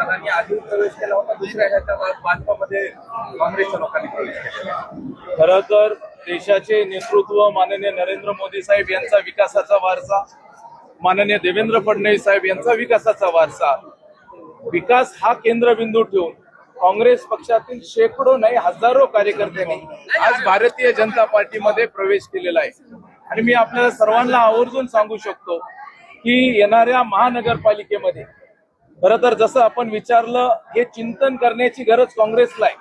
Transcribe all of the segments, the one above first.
जणांनी आधी प्रवेश केला होता दुसऱ्या ह्याच्या भाजपामध्ये काँग्रेसच्या लोकांनी प्रवेश केला. खरं तर देशाचे नेतृत्व माननीय नरेंद्र मोदी साहेब यांचा विकासाचा वारसा माननीय देवेंद्र फडणवीस साहेब यांचा विकासाचा वारसा. विकास हा केंद्रबिंदू ठेवून काँग्रेस पक्षातील शेकडो नाही हजारो कार्यकर्त्यांनी आज भारतीय जनता पार्टीमध्ये प्रवेश केलेला आहे. आणि मी आपल्याला सर्वांना आवर्जून सांगू शकतो की येणाऱ्या महानगरपालिकेमध्ये खरं तर जसं आपण विचारलं हे चिंतन करण्याची गरज काँग्रेसला आहे.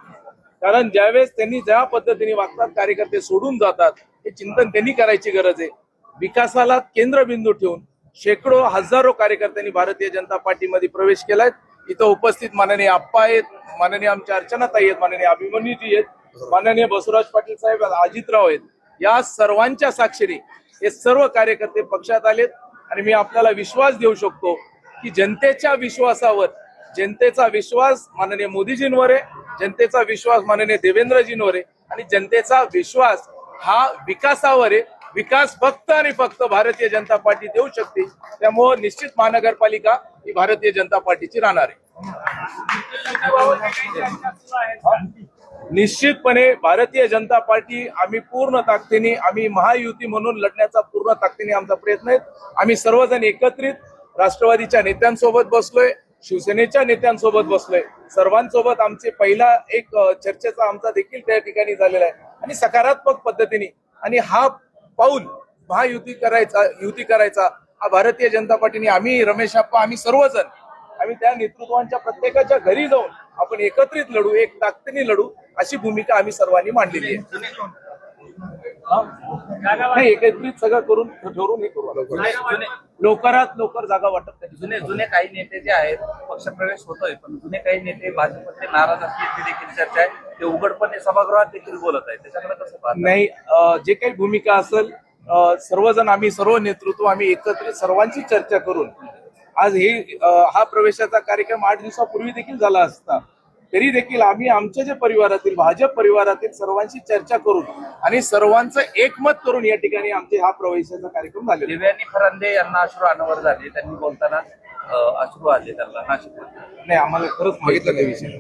कारण ज्यावेळेस त्यांनी ज्या पद्धतीने वागतात कार्यकर्ते सोडून जातात हे चिंतन त्यांनी करायची गरज आहे. विकासाला केंद्रबिंदू ठेवून शेकडो हजारो कार्यकर्त्यांनी भारतीय जनता पार्टीमध्ये प्रवेश केलाय. इथं उपस्थित माननीय आप्पा आहेत माननीय आमच्या अर्चनाताई आहेत माननीय अभिमन्यूजी आहेत माननीय बसवराज पाटील साहेब अजितराव आहेत. या सर्वांच्या साक्षीने हे सर्व कार्यकर्ते पक्षात आलेत आणि मी आपल्याला विश्वास देऊ शकतो की जनतेच्या विश्वासावर जनतेचा विश्वास माननीय मोदीजींवर आहे जनतेचा विश्वास माननीय देवेंद्रजींवर आहे आणि जनतेचा विश्वास हा विकासावर आहे. विकास फक्त आणि फक्त भारतीय जनता पार्टी देऊ शकते. त्यामुळं निश्चित महानगरपालिका ही भारतीय जनता पार्टीची राहणार आहे. निश्चितपणे भारतीय जनता पार्टी आम्ही पूर्ण ताकदीने आम्ही महायुती म्हणून लढण्याचा पूर्ण ताकदीने आमचा प्रयत्न आहे. आम्ही सर्वजण एकत्रित राष्ट्रवादीच्या नेत्यांसोबत बसलोय शिवसेनेच्या नेत्यांसोबत बसलोय. सर्वांसोबत आमचे पहिला एक चर्चेचा आमचा देखील त्या ठिकाणी झालेला आहे. आणि सकारात्मक पद्धतीने आणि हा पाऊल महायुती करायचा युती करायचा हा भारतीय जनता पार्टीने आम्ही रमेश आप्पा आम्ही सर्वजण आम्ही त्या नेतृत्वांच्या प्रत्येकाच्या घरी जाऊन आपण एकत्रित लढू एक ताकदीने लढू अशी भूमिका आम्ही सर्वांनी मांडलेली आहे. नाही एकत्रित सगळं करून ठरवून हे करू लवकरात लवकर जागा वाटप त्याची जुने जुने काही नेते जे आहेत पक्षप्रवेश होतोय पण जुने काही नेते भाजपचे नाराज असल्याची देखील चर्चा आहे. ते उघडपणे सभागृहात देखील बोलत आहेत. त्याच्याकडे कसं पाहता नाही. जे काही भूमिका असेल सर्वजण आम्ही सर्व नेतृत्व आम्ही एकत्रित सर्वांची चर्चा करून आज हे हा प्रवेशाचा कार्यक्रम आठ दिवसापूर्वी देखील झाला असता. तरी देखील आम्ही आमच्या जे परिवारातील भाजप परिवारातील सर्वांशी चर्चा करून आणि सर्वांचं एकमत करून या ठिकाणी आमचे हा प्रवेशाचा कार्यक्रम आहे. देवयानी फरांदे यांना अश्रू अनावर झाले. त्यांनी बोलताना अश्रू आले त्यांना. नाशिक नाही आम्हाला खरंच मागितलं त्या विषयी.